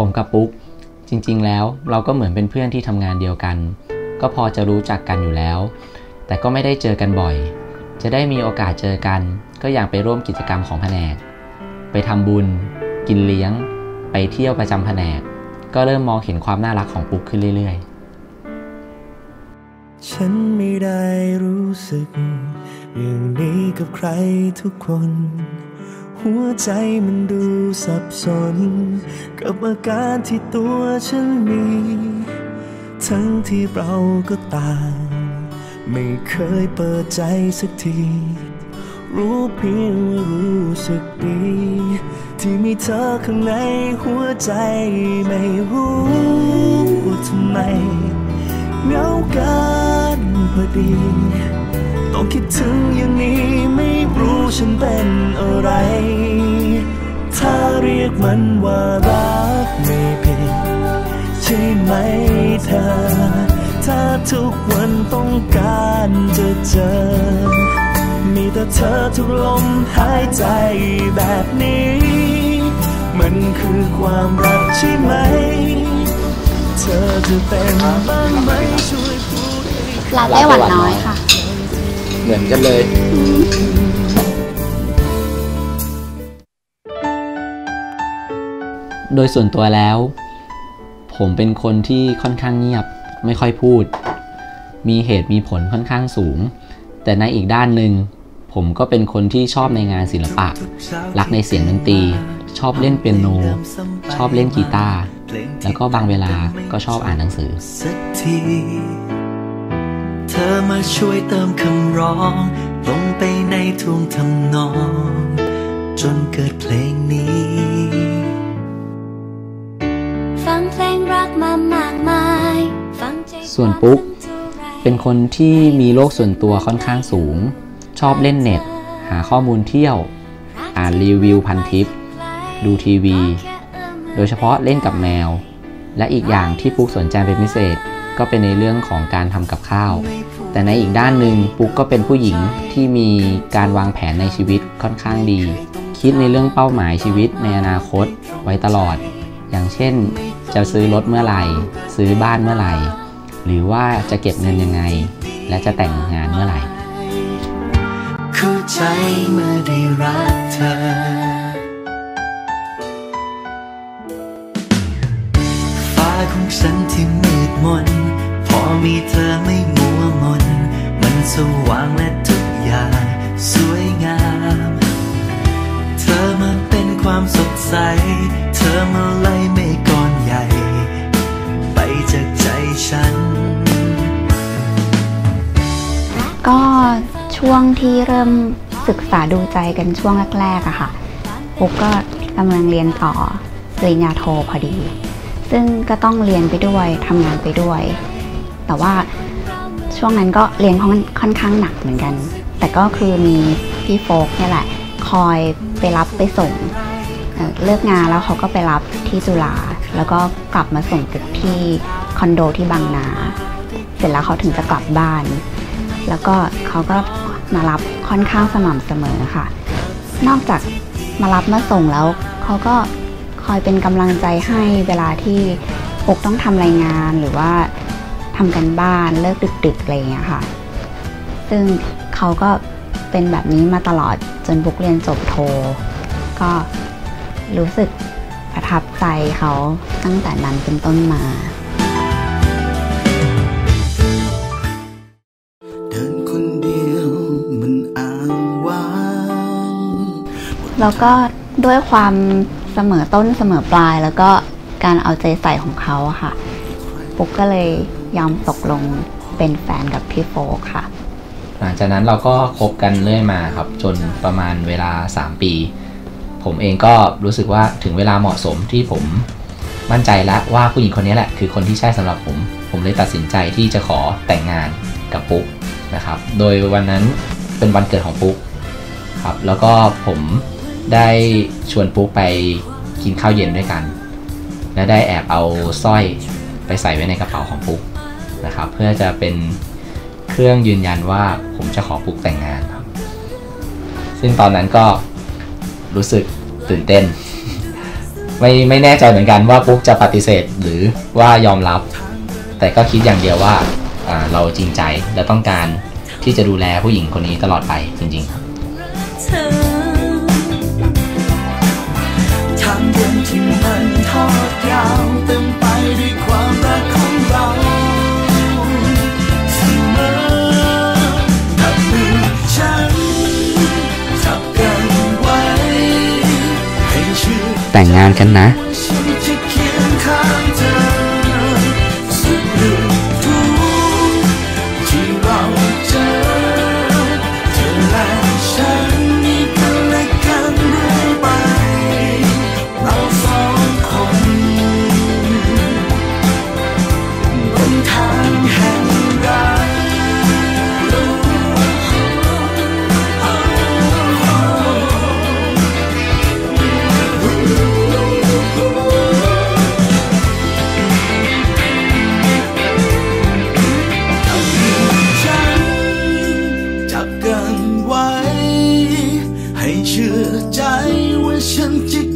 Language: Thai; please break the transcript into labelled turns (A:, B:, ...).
A: ผมกับปุ๊ก จริงๆ แล้วเราก็เหมือนเป็นเพื่อนที่ทำงานเดียวกัน ก็พอจะรู้จักกันอยู่แล้ว แต่ก็ไม่ได้เจอกันบ่อย จะได้มีโอกาสเจอกัน ก็อยากไปร่วมกิจกรรมของแผนก ไปทำบุญ กินเลี้ยง ไปเที่ยวประจำแผนก ก็เริ่มมองเห็นความน่ารักของปุ๊กขึ้นเรื่อย
B: ๆฉันไม่ได้รู้สึก อย่างนี้กับใครทุกคน หัวใจมันดูสับสน กับอาการที่ตัวฉันมี ทั้งที่เราก็ต่าง ไม่เคยเปิดใจสักที รู้เพียงว่ารู้สึกดี ที่มีเธอข้างในหัวใจไม่รู้ทำไมเหงากันพอดี ต้องคิดถึงอย่างนี้ไม่รู้ฉันเป็นอะไร ถ้าเรียกมันว่ารักไม่ผิดใช่ไหมเธอ ถ้าทุกวันต้องการจะเจอ มีแต่เธอทุกลมหายใจแบบนี้ มันคือความรักใช่ไหม เธอจะเป็นบ้างไหมช่วยพูด
C: ลาเต้หวานน้อยค่ะ
A: เหมือนกันเลยโดยส่วนตัวแล้ว ผมเป็นคนที่ค่อนข้างเงียบไม่ค่อยพูด มีเหตุมีผลค่อนข้างสูง แต่ในอีกด้านหนึ่งผมก็เป็นคนที่ชอบในงานศิลปะ รักในเสียงดนตรี ชอบเล่นเปียโน ชอบเล่นกีตาร์แล้วก็บางเวลาก็ชอบอ่านหนังสือ
B: อมาช่วยเติมคำร้อง ลงไปในทุ่งทำนอง จนเกิดเพลงนี้
A: ฟังเพลงรักมามากมายส่วนปุ๊ก เป็นคนที่มีโลกส่วนตัวค่อนข้างสูง ชอบเล่นเน็ต หาข้อมูลเที่ยว อ่านรีวิวพันทิป ดูทีวี โดยเฉพาะเล่นกับแมว และอีกอย่างที่ปุ๊กสนใจเป็นพิเศษก็เป็นในเรื่องของการทำกับข้าว แต่ในอีกด้านหนึ่งปุ๊กก็เป็นผู้หญิงที่มีการวางแผนในชีวิตค่อนข้างดี คิดในเรื่องเป้าหมายชีวิตในอนาคตไว้ตลอด อย่างเช่น จะซื้อรถเมื่อไหร่ ซื้อบ้านเมื่อไหร่ หรือว่าจะเก็บเงินยังไง และจะแต่งงานเมื่อไหร่เข้าใจเมื่อได้รักเธอ ก็
C: ช่วงที่เริ่มศึกษาดูใจกันช่วงแรกๆอะค่ะปุ๊กก็กำลังเรียนต่อปริญญาโทพอดี ซึ่งก็ต้องเรียนไปด้วยทำงานไปด้วย แต่ว่าช่วงนั้นก็เรียนค่อนข้างหนักเหมือนกัน แต่ก็คือมีพี่โฟกนี่แหละ คอยไปรับไปส่งเลิกงานแล้วเขาก็ไปรับที่จุฬาแล้วก็กลับมาส่งตึกที่คอนโดที่บางนา เสร็จแล้วเขาถึงจะกลับบ้าน แล้วก็เขาก็มารับค่อนข้างสม่ำเสมอค่ะ นอกจากมารับมาส่งแล้ว เขาก็คอยเป็นกำลังใจให้เวลาที่ปกต้องทำรายงานหรือว่าทำกันบ้านเลิกดึกๆอะไรอย่างเงี้ยค่ะ ซึ่งเขาก็เป็นแบบนี้มาตลอดจนบุกเรียนจบโท ก็รู้สึกประทับใจเขาตั้งแต่นั้นเป็นต้นมา แล้วก็ด้วยความเสมอต้นเสมอปลาย แล้วก็การเอาใจใส่ของเขาค่ะ ปุ๊กก็เลยยอมตกลงเป็นแฟนกับพี่โฟค่ะ
A: หลังจากนั้นเราก็คบกันเรื่อยมาครับ จนประมาณเวลา 3 ปี ผมเองก็รู้สึกว่าถึงเวลาเหมาะสมที่ผมมั่นใจแล้วว่าผู้หญิงคนนี้แหละ คือคนที่ใช่สำหรับผม ผมเลยตัดสินใจที่จะขอแต่งงานกับปุ๊กนะครับ โดยวันนั้นเป็นวันเกิดของปุ๊กครับ แล้วก็ผม ได้ชวนปุ๊กไปกินข้าวเย็นด้วยกัน และได้แอบเอาสร้อยไปใส่ไว้ในกระเป๋าของปุ๊กนะครับ เพื่อจะเป็นเครื่องยืนยันว่าผมจะขอปุ๊กแต่งงานครับ ซึ่งตอนนั้นก็รู้สึกตื่นเต้น ไม่ไม่แน่ใจเหมือนกันว่าปุ๊กจะปฏิเสธหรือว่ายอมรับ แต่ก็คิดอย่างเดียวว่าเราจริงใจและต้องการที่จะดูแลผู้หญิงคนนี้ตลอดไปจริง ๆ ครับ แต่งงานกันนะ
B: 相机